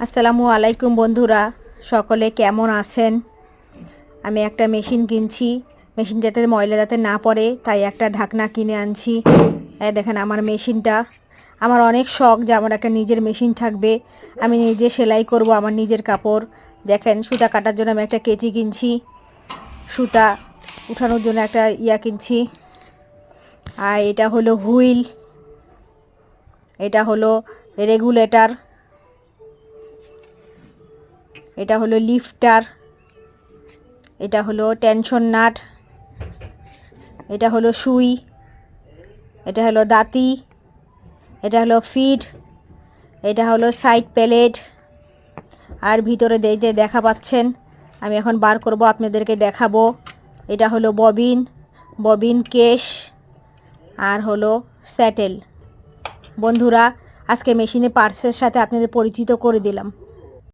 আসসালামু আলাইকুম বন্ধুরা, সকলে কেমন আছেন? আমি একটা মেশিন কিনছি। মেশিন যাতে ময়লা যাতে না পড়ে, তাই একটা ঢাকনা কিনে আনছি। এই দেখেন আমার মেশিনটা। আমার অনেক শখ যে আমার একটা নিজের মেশিন থাকবে। আমি নিজে সেলাই করব আমার নিজের কাপড়। দেখেন, সুতা কাটার জন্য আমি একটা কেচি কিনছি। সুতা উঠানোর জন্য একটা ইয়া কিনছি। আর এটা হলো হুইল। এটা হলো রেগুলেটর। এটা হলো লিফটার এটা হলো টেনশন নাট এটা হলো সুই, এটা হলো দাঁতি, এটা হলো ফিড এটা হলো সাইড প্যালেট আর ভিতরে যে দেখা পাচ্ছেন, আমি এখন বার করব, আপনাদেরকে দেখাবো। এটা হলো ববিন ববিন কেশ আর হলো স্যাটেল বন্ধুরা, আজকে মেশিনে পার্সের সাথে আপনাদের পরিচিত করে দিলাম।